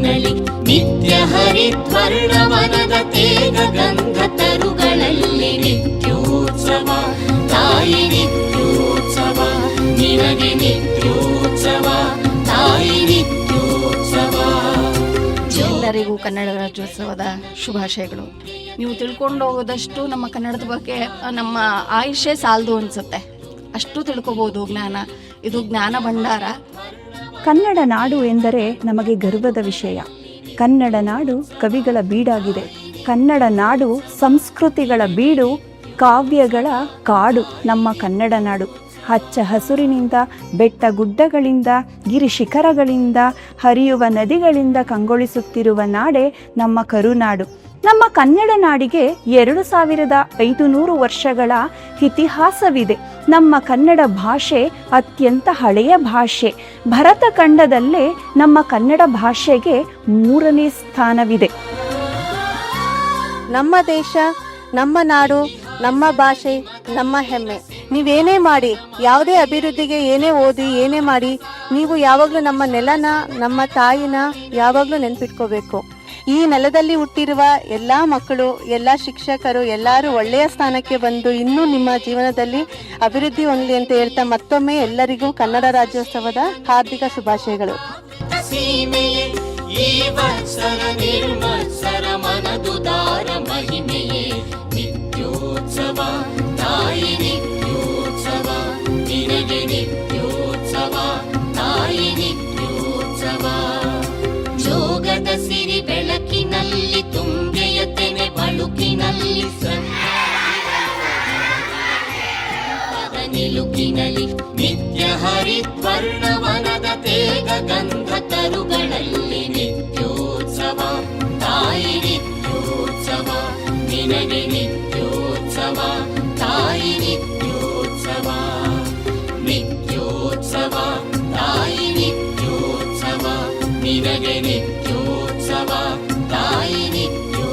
ನಿಲುಕಿನಲ್ಲಿ ನಿತ್ಯ ಹರಿದ್ವರ್ಣವನದ ತೇಗ ಗಂಧ ತರುಗಳಲ್ಲಿ ನಿತ್ಯೋತ್ಸವ. ತಾಯಿ ನಿತ್ಯೋತ್ಸವ, ನಿನಗೆ ನಿತ್ಯೋತ್ಸವ, ತಾಯಿ ನಿತ್ಯೋತ್ಸವ. ಎಲ್ಲರಿಗೂ ಕನ್ನಡ ರಾಜ್ಯೋತ್ಸವದ ಶುಭಾಶಯಗಳು. ನೀವು ತಿಳ್ಕೊಂಡು ಹೋಗೋದಷ್ಟು ನಮ್ಮ ಕನ್ನಡದ ಬಗ್ಗೆ, ನಮ್ಮ ಆಯುಷ್ಯ ಸಾಲದು ಅನ್ಸುತ್ತೆ. ಅಷ್ಟು ತಿಳ್ಕೊಬೋದು ಜ್ಞಾನ. ಇದು ಜ್ಞಾನ ಭಂಡಾರ. ಕನ್ನಡ ನಾಡು ಎಂದರೆ ನಮಗೆ ಗರ್ವದ ವಿಷಯ. ಕನ್ನಡ ನಾಡು ಕವಿಗಳ ಬೀಡಾಗಿದೆ. ಕನ್ನಡ ನಾಡು ಸಂಸ್ಕೃತಿಗಳ ಬೀಡು, ಕಾವ್ಯಗಳ ಕಾಡು ನಮ್ಮ ಕನ್ನಡ ನಾಡು. ಹಚ್ಚ ಹಸುರಿನಿಂದ, ಬೆಟ್ಟ ಗುಡ್ಡಗಳಿಂದ, ಗಿರಿ ಶಿಖರಗಳಿಂದ, ಹರಿಯುವ ನದಿಗಳಿಂದ ಕಂಗೊಳಿಸುತ್ತಿರುವ ನಾಡೆ ನಮ್ಮ ಕರುನಾಡು. ನಮ್ಮ ಕನ್ನಡ ನಾಡಿಗೆ ಎರಡು ಸಾವಿರದ ಐದು ನೂರು ವರ್ಷಗಳ ಇತಿಹಾಸವಿದೆ. ನಮ್ಮ ಕನ್ನಡ ಭಾಷೆ ಅತ್ಯಂತ ಹಳೆಯ ಭಾಷೆ. ಭರತ ಖಂಡದಲ್ಲೇ ನಮ್ಮ ಕನ್ನಡ ಭಾಷೆಗೆ ಮೂರನೇ ಸ್ಥಾನವಿದೆ. ನಮ್ಮ ದೇಶ, ನಮ್ಮ ನಾಡು, ನಮ್ಮ ಭಾಷೆ, ನಮ್ಮ ಹೆಮ್ಮೆ. ನೀವೇನೇ ಮಾಡಿ, ಯಾವುದೇ ಅಭಿವೃದ್ಧಿಗೆ ಏನೇ ಓದಿ, ಏನೇ ಮಾಡಿ, ನೀವು ಯಾವಾಗಲೂ ನಮ್ಮ ನೆಲನ, ನಮ್ಮ ತಾಯಿನ ಯಾವಾಗಲೂ ನೆನ್ಪಿಟ್ಕೋಬೇಕು. ಈ ನೆಲದಲ್ಲಿ ಹುಟ್ಟಿರುವ ಎಲ್ಲ ಮಕ್ಕಳು, ಎಲ್ಲ ಶಿಕ್ಷಕರು, ಎಲ್ಲರೂ ಒಳ್ಳೆಯ ಸ್ಥಾನಕ್ಕೆ ಬಂದು ಇನ್ನೂ ನಿಮ್ಮ ಜೀವನದಲ್ಲಿ ಅಭಿವೃದ್ಧಿ ಹೊಂದಲಿ ಅಂತ ಹೇಳ್ತಾ ಮತ್ತೊಮ್ಮೆ ಎಲ್ಲರಿಗೂ ಕನ್ನಡ ರಾಜ್ಯೋತ್ಸವದ ಹಾರ್ದಿಕ ಶುಭಾಶಯಗಳು. ನಿಲುಕಿನಲಿ ನಿತ್ಯ ಹರಿದ್ವರ್ಣವನದ ತೇಗ ಗಂಧ ತರುಗಳಲ್ಲಿ ನಿತ್ಯೋತ್ಸವ ತಾಯಿ ನಿತ್ಯೋತ್ಸವ ನಿನಗೆ ನಿತ್ಯೋತ್ಸವ ತಾಯಿ ನಿತ್ಯೋತ್ಸವ ನಿತ್ಯೋತ್ಸವ ತಾಯಿ ನಿತ್ಯೋತ್ಸವ ನಿನಗೆ ನಿತ್ಯೋತ್ಸವ ತಾಯಿ ನಿತ್ಯೋ